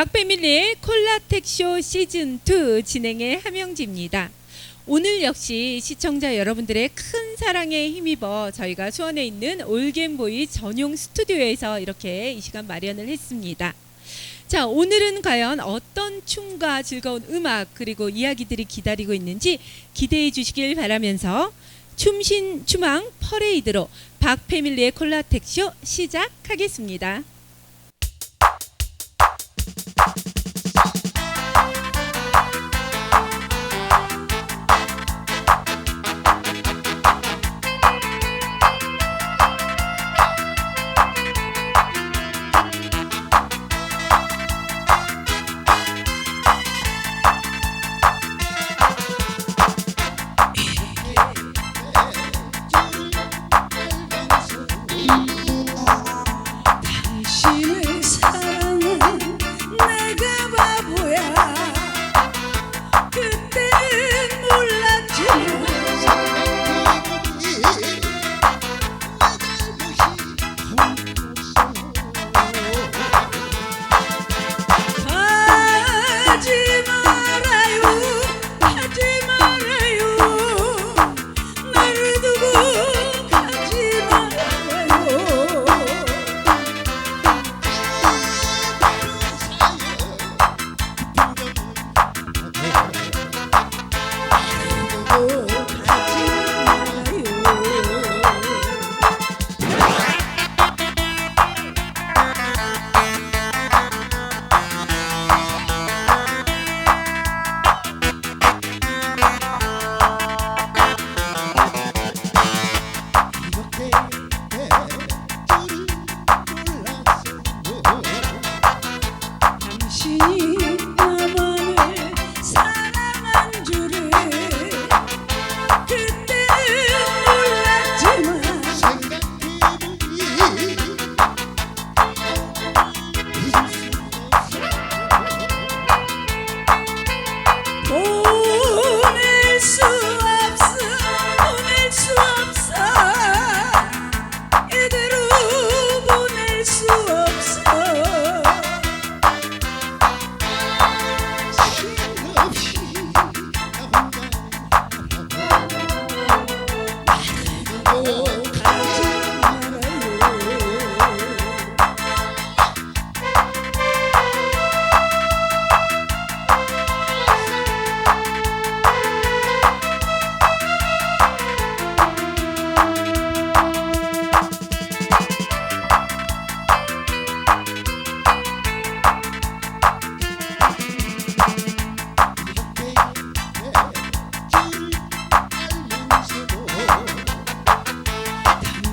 박패밀리의 콜라텍쇼 시즌2 진행의 함영지입니다. 오늘 역시 시청자 여러분들의 큰 사랑에 힘입어 저희가 수원에 있는 올겐보이 전용 스튜디오에서 이렇게 이 시간 마련을 했습니다. 자, 오늘은 과연 어떤 춤과 즐거운 음악 그리고 이야기들이 기다리고 있는지 기대해 주시길 바라면서 춤신 추망 퍼레이드로 박패밀리의 콜라텍쇼 시작하겠습니다.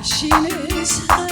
She is.